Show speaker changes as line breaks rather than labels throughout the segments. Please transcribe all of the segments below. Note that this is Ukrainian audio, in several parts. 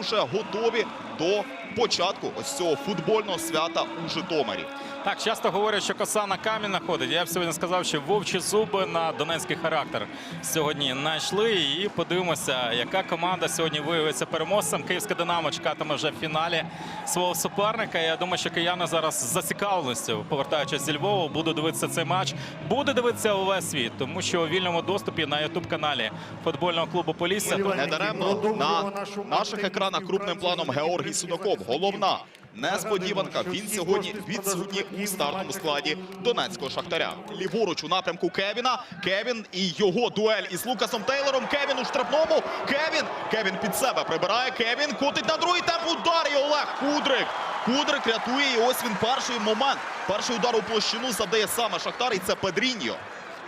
вже готові до початку ось цього футбольного свята у Житомирі.
Так, часто говорять, що коса на камінь находить. Я б сьогодні сказав, що вовчі зуби на донецький характер сьогодні знайшли. І подивимося, яка команда сьогодні виявиться переможцем. Київська Динамо чекатиме вже в фіналі свого суперника. Я думаю, що кияни зараз з зацікавленістю, повертаючись зі Львова, буду дивитися цей матч. Буде дивитися увесь світ, тому що у вільному доступі на ютуб-каналі футбольного клубу Полісся.
Недаремно на наших екранах крупним планом Георгій Судаков. Головна несподіванка. Він сьогодні відсутній у стартовому складі донецького шахтаря. Ліворуч у напрямку Кевіна. Кевін і його дуель із Лукасом Тейлором. Кевін у штрафному. Кевін. Кевін під себе прибирає. Кевін котить на другий темп. Удар і Олег Кудрик. Кудрик рятує. І ось він перший момент. Перший удар у площину завдає саме Шахтар. І це Педріньо.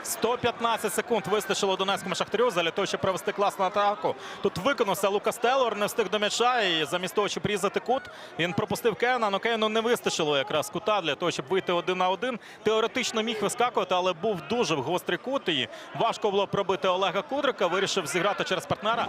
115 секунд вистачило донецькому шахтарю для того, щоб провести класну атаку. Тут виконався Лукас Телор, не встиг до м'яча. І замість того, щоб різати кут, він пропустив Кена. але Кену не вистачило якраз кута для того, щоб вийти один на один. Теоретично міг вискакувати, але був дуже в гострий кут. І важко було пробити Олега Кудрика. Вирішив зіграти через партнера.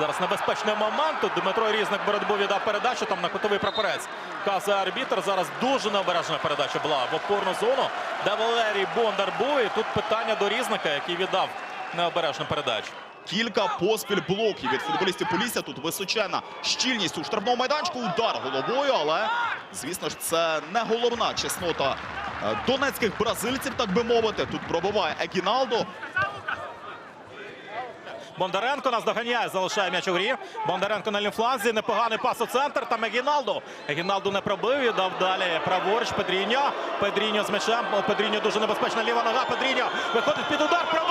Зараз небезпечний момент. Тут Дмитро Різник боротьбу віддав передачу там на кутовий прапорець. Казує арбітр. Зараз дуже необережна передача була в опорну зону, де Валерій Бондар був. І тут питання до Різника, який віддав необережну передачу.
Кілька поспіль блоків від футболістів Полісся. Тут височена щільність у штрафному майданчику. Удар головою, але звісно ж, це не головна чеснота е, донецьких бразильців, так би мовити. Тут пробиває Егіналдо.
Бондаренко нас доганяє, залишає м'яч у грі. Бондаренко на лінфланзі. Непоганий пас у центр. Там Егіналду. Егіналду не пробив. і Дав далі праворуч Педріньо. Педріньо з м'ячем. Педріньо дуже небезпечна ліва нога. Педріньо виходить під удар. Пробиває,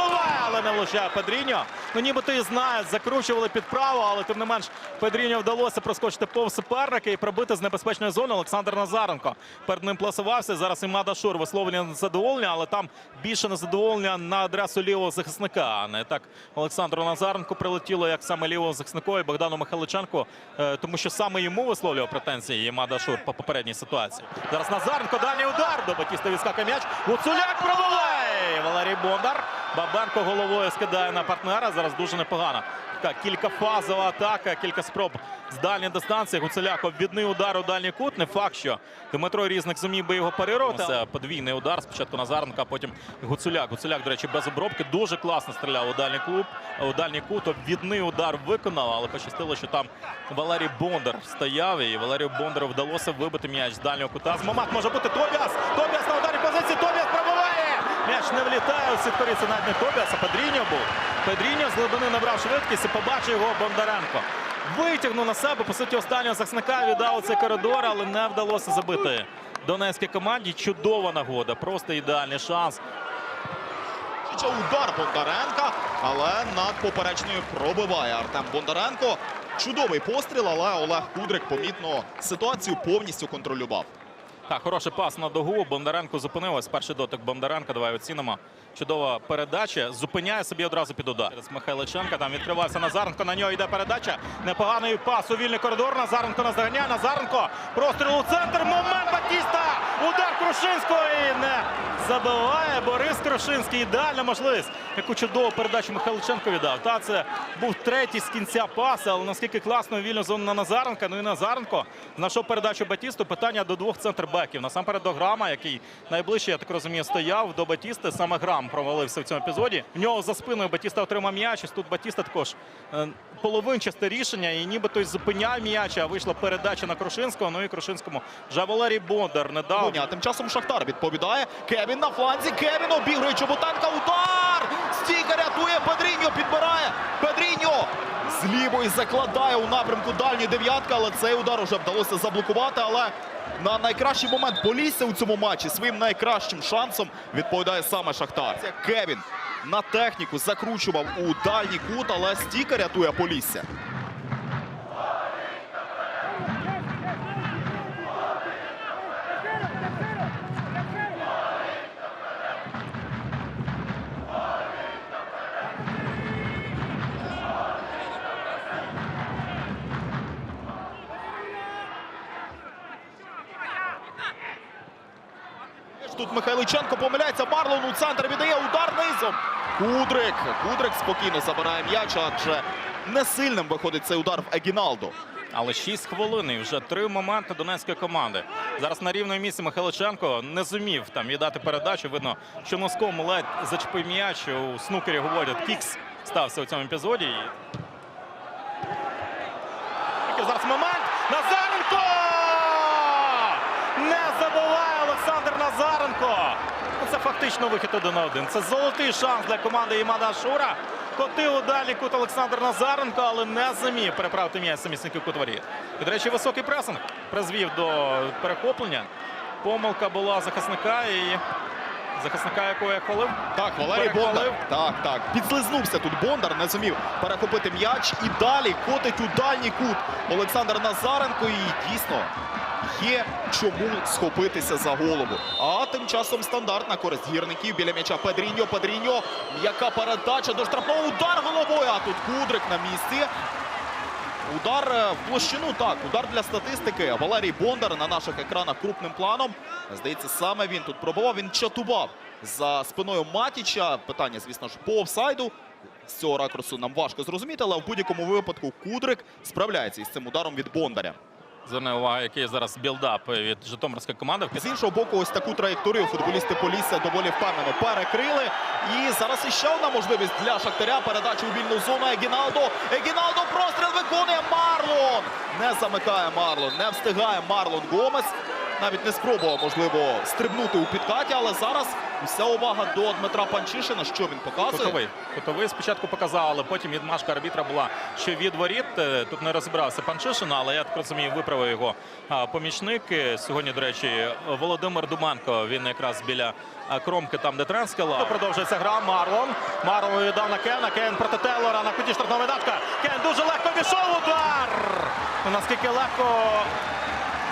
але не влучає Педріньо. Ну нібито і знає, закручували під право, але тим не менш Педріньо вдалося проскочити повз суперника і пробити з небезпечної зони Олександр Назаренко. Перед ним пласувався. Зараз Імада Шур висловлює задоволення, але там більше незадоволення на адресу лівого захисника. А не так Олександру Назаренку прилетіло як саме лівого захиснику і Богдану Михайличенку, е, тому що саме йому висловлював претензії Імада Шур по попередній ситуації. Зараз Назаренко дальній удар. До Батіста відскакує м'яч. Гуцуляк пробиває! Валерій Бондар. Бабенко головою скидає на партнера. Зараз дуже непогано. Така кількафазова атака, кілька спроб з дальньої дистанції. Гуцуляк обвідний удар у дальній кут. Не факт, що Дмитро Різник зумів би його парирувати. Це подвійний удар. Спочатку Назаренко, а потім Гуцуляк. Гуцуляк, до речі, без обробки. Дуже класно стріляв у дальній клуб. У дальній кут обвідний удар виконав, але пощастило, що там Валерій Бондар стояв. І Валерію Бондару вдалося вибити м'яч з дальнього кута. Момент може бути Тобіас. Тобіас на ударі позиції. Тобіас. М'яч не влітає у сіткові. Це навіть а Педріньо був. Педріньо з глибини набрав швидкість і побачив його Бондаренко. Витягнув на себе, по суті, останнього захисника віддав цей коридор, але не вдалося забити донецькій команді. Чудова нагода, просто ідеальний шанс.
Удар Бондаренка, але над поперечною пробиває Артем Бондаренко. Чудовий постріл, але Олег Кудрик помітно ситуацію повністю контролював.
Так, хороший пас на догу. Бондаренко зупинилась. Перший дотик Бондаренка. Давай оцінимо. Чудова передача. Зупиняє собі одразу під удар. Михайличенка там відкривався Назаренко. На нього йде передача. Непоганий пас у вільний коридор. Назаренко наздоганяє. Назаренко. Простріл у центр. Момент Батіста. Удар Крушинського і не забиває. Борис Крушинський. Ідеальна можливість. Яку чудову передачу Михайличенко віддав. Та це був третій з кінця паса. Але наскільки класно вільну зону на Назаренка. Ну і Назаренко знайшов передачу Батісту. Питання до двох центрбеків. Насамперед до Грама, який найближче, я так розумію, стояв до Батісти. Саме Грам провалився в цьому епізоді. В нього за спиною Батіста отримав м'яч. Тут Батіста також е, половинчасте рішення. І нібито й зупиняв м'яч, а вийшла передача на Крушинського. Ну і Крушинському вже Валерій Бондар не дав.
Тим часом Шахтар відповідає. Кевін на фланзі. Кевін обігрує Чоботенка. Удар! Стійка рятує. Педріньо підбирає. Педріньо з лівої закладає у напрямку дальньої дев'ятки, але цей удар вже вдалося заблокувати. Але на найкращий момент Полісся у цьому матчі своїм найкращим шансом відповідає саме Шахтар. Кевін на техніку закручував у дальній кут, але стійка рятує Полісся. Тут Михайличенко помиляється. Марлон у центр віддає удар низом. Кудрик. Кудрик спокійно забирає м'яч, адже не сильним виходить цей удар в Егіналдо.
Але 6 хвилин і вже три моменти донецької команди. Зараз на рівному місці Михайличенко не зумів там віддати передачу. Видно, що носком ледь зачепив м'яч. У снукері говорять, кікс стався у цьому епізоді. І... Зараз момент. Назаренко! Не забуває Назаренко. Ну, Це фактично вихід один на один. Це золотий шанс для команди Імана Шура. Котив далі кут Олександр Назаренко, але не зумів переправити м'яч самісників кутворі. І, до речі, високий пресинг призвів до перехоплення. Помилка була захисника і захисника, якого я хвалив.
Так, Валерій
Перехвалив.
Бондар. Так, так. Підслизнувся тут Бондар, не зумів перехопити м'яч. І далі котить у дальній кут Олександр Назаренко. І дійсно є чому схопитися за голову. А тим часом стандарт на користь гірників біля м'яча Педріньо. Педріньо. М'яка передача до штрафного удар головою. А тут Кудрик на місці. Удар е, в площину, так, удар для статистики. Валерій Бондар на наших екранах крупним планом. Здається, саме він тут пробував. Він чатував за спиною Матіча. Питання, звісно ж, по офсайду. З цього ракурсу нам важко зрозуміти, але в будь-якому випадку Кудрик справляється із цим ударом від Бондаря.
Зверни увагу, який зараз білдап від Житомирської команди.
З іншого боку, ось таку траєкторію футболісти Полісся доволі впевнено перекрили. І зараз іще одна можливість для Шахтаря. Передача у вільну зону Егіналдо. Егіналдо простріл виконує Марлон. Не замикає Марлон, не встигає Марлон Гомес. Навіть не спробував, можливо, стрибнути у підкаті, але зараз вся увага до Дмитра Панчишина. Що він показує?
Кутовий. Кутовий спочатку показав, але потім відмашка арбітра була, що від воріт. Е, Тут не розібрався Панчишин, але я так розумію, виправив його помічник. Е, Сьогодні, до речі, Володимир Думанко. Він якраз біля кромки, там, де Тренскела. Продовжується гра. Марлон. Марлон віддав на Кена. Кен проти Теллора на куті штрафного видатка. Кен дуже легко обійшов удар. Наскільки легко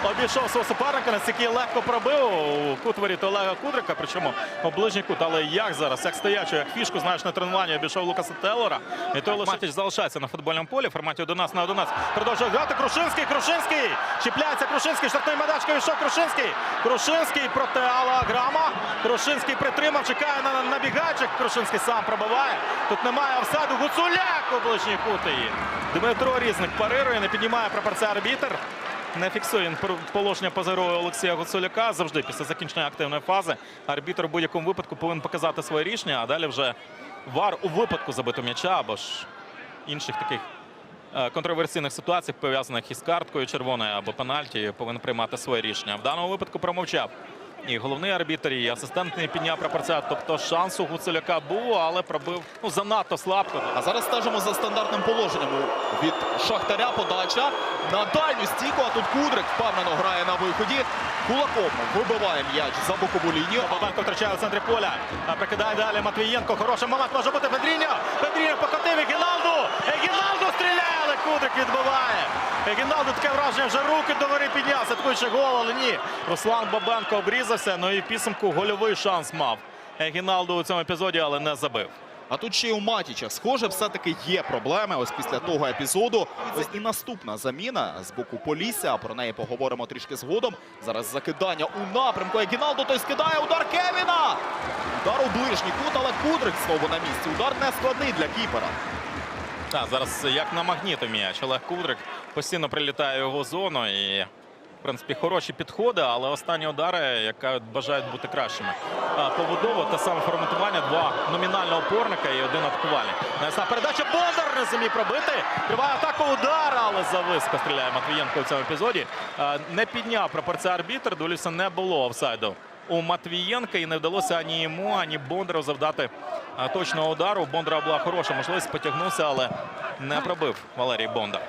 обійшов свого суперника, настільки легко пробив у кут воріт Олега Кудрика, причому ближній кут. Але як зараз, як стоячу, як фішку, знаєш, на тренуванні обійшов Лукаса Теллора. І той Матіч залишається на футбольному полі в форматі 11 на 11. Продовжує грати Крушинський, Крушинський! Чіпляється Крушинський, штрафний медачка, війшов Крушинський. Крушинський проти Алла Грама. Крушинський притримав, чекає на набігайчик. Крушинський сам пробиває. Тут немає офсайду. Гуцуляк у ближній кут. Дмитро Різник парирує, не піднімає прапорця арбітер. Не фіксує він положення поза Олексія Гуцуляка. Завжди після закінчення активної фази арбітр у будь-якому випадку повинен показати своє рішення, а далі вже вар у випадку забитого м'яча або ж інших таких е, контроверсійних ситуацій, пов'язаних із карткою червоною або пенальті, повинен приймати своє рішення. В даному випадку промовчав. І головний арбітр, і асистент не підняв прапорця. Тобто шанс у Гуцуляка був, але пробив ну, занадто слабко.
А зараз стежимо за стандартним положенням від Шахтаря. Подача на дальню стійку. А тут Кудрик впевнено грає на виході. Кулаком вибиває м'яч за бокову лінію.
Бабенко втрачає у центрі поля. Прикидає далі Матвієнко. Хороший момент може бути Педріньо. Педріньо покотив Егіналду. Егіналду стріляє, але Кудрик відбиває. Егіналду таке враження, вже руки до гори підняв. Святкуючи гол, але ні. Руслан Бабенко обрізався. Ну і в підсумку гольовий шанс мав. Егіналду у цьому епізоді, але не забив.
А тут ще й у Матіча. Схоже, все-таки є проблеми. Ось після того епізоду. Ось і наступна заміна з боку Полісся. Про неї поговоримо трішки згодом. Зараз закидання у напрямку. Егіналдо той скидає удар Кевіна. Удар у ближній кут, але Кудрик знову на місці. Удар не складний для кіпера.
Так, зараз як на магніту м'яч. Олег Кудрик постійно прилітає в його зону і. В принципі, хороші підходи, але останні удари, яка бажають бути кращими. Побудова те саме форматування, два номінально опорника і один атакувальник. Навісна передача Бондар не зумів пробити. Триває атака удар, але зависка стріляє Матвієнко у цьому епізоді. Не підняв пропорція арбітр. Дивлюся, не було офсайду у Матвієнка і не вдалося ані йому, ані Бондару завдати точного удару. У Бондара була хороша можливість, потягнувся, але не пробив Валерій Бондар.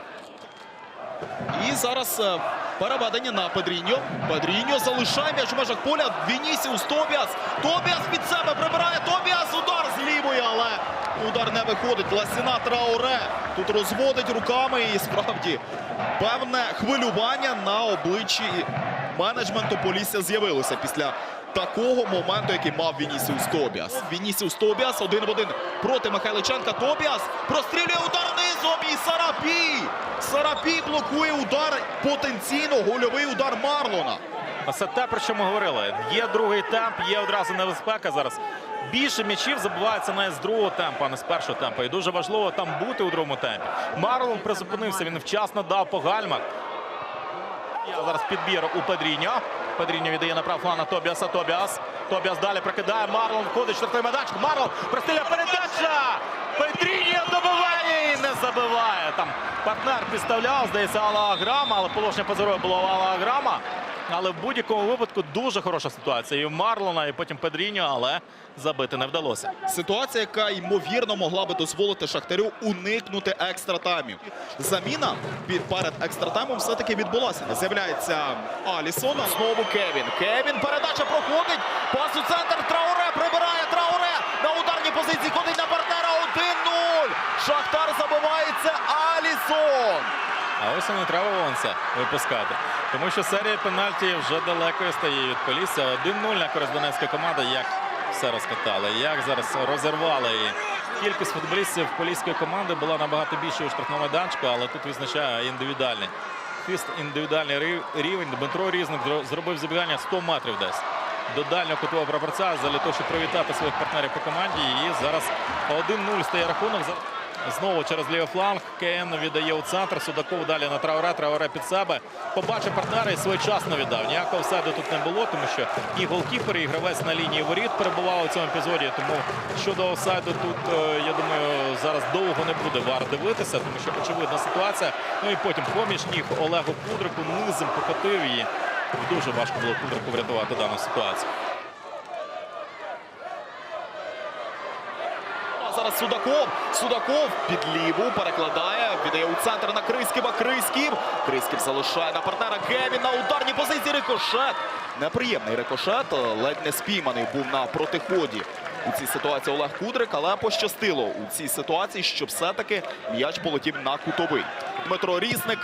І зараз е, переведення на Педріньо. Педріньо залишає м'яч в межах поля. Вінісіус Тобіас. Тобіас під себе прибирає. Тобіас удар з лівої, але удар не виходить. Ласіна Трауре тут розводить руками і справді певне хвилювання на обличчі менеджменту Полісся з'явилося після такого моменту, який мав Вінісіус Тобіас. Вінісіус Тобіас один в один проти Михайличенка. Тобіас прострілює удар низом і Сарапій. Сарапій блокує удар потенційно гольовий удар Марлона.
Це те, про що ми говорили. Є другий темп, є одразу небезпека зараз. Більше м'ячів забувається навіть з другого темпу, а не з першого темпу. І дуже важливо там бути у другому темпі. Марлон призупинився, він вчасно дав по гальмах. Зараз підбір у Педріньо. Педріньо віддає на прав флана на Тобіаса. Тобіас. Тобіас далі прокидає. Марлон входить штрафний майданчик. Марлон простріляє передача. Педріньо добиває і не забиває. Там партнер підставляв, здається, Алла Аграма, але положення позорою було Алла Аграма. Але в будь-якому випадку дуже хороша ситуація. І у Марлона, і потім Педріньо, але забити не вдалося.
Ситуація, яка ймовірно могла би дозволити Шахтарю уникнути екстратаймів. Заміна під перед екстратаймом все-таки відбулася. З'являється Алісон. Знову Кевін. Кевін. Передача проходить. Пас у центр. Трауре прибирає. Трауре на ударній позиції. Ходить на партнера. 1-0. Шахтар забивається. Алісон.
А ось і не треба Вонса випускати. Тому що серія пенальті вже далеко стає від Полісся. 1-0 на користь Донецької команди. Як все розкатали, як зараз розірвали її. Кількість футболістів поліської команди була набагато більшою у штрафному майданчику, але тут визначає індивідуальний. Хист індивідуальний рівень. Дмитро Різник зробив забігання 100 метрів десь. До дальнього кутового прапорця для того, щоб привітати своїх партнерів по команді. І зараз 1-0 стає рахунок. Знову через лівий фланг. Кен віддає у центр. Судаков далі на Трауре. Трауре під себе. Побачив партнера і своєчасно віддав. Ніякого офсайду тут не було, тому що і голкіпер, і гравець на лінії воріт перебував у цьому епізоді. Тому щодо офсайду тут, е, я думаю, зараз довго не буде вар дивитися, тому що очевидна ситуація. Ну і потім поміж ніг Олегу Кудрику низом покотив її. Дуже важко було Кудрику врятувати дану ситуацію.
Зараз Судаков. Судаков під ліву перекладає. Віддає у центр на Криськіва. Криськів. Криськів залишає на партнера Кевін на ударній позиції. Рикошет. Неприємний рикошет. Ледь не спійманий був на протиході. У цій ситуації Олег Кудрик, але пощастило у цій ситуації, що все-таки м'яч полетів на кутовий. Дмитро Різник.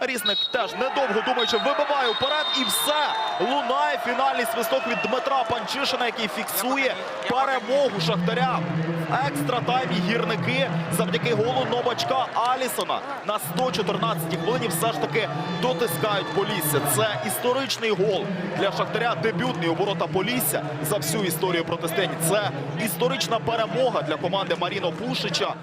Різник теж недовго думаючи, вибиває вперед і все. Лунає фінальний свисток від Дмитра Панчишина, який фіксує перемогу Шахтаря. Екстра таймі гірники завдяки голу новачка Алісона на 114-й хвилині все ж таки дотискають Полісся. Це історичний гол для Шахтаря. Дебютний у ворота Полісся за всю історію протистояння. Це історична перемога для команди Маріно Пушича.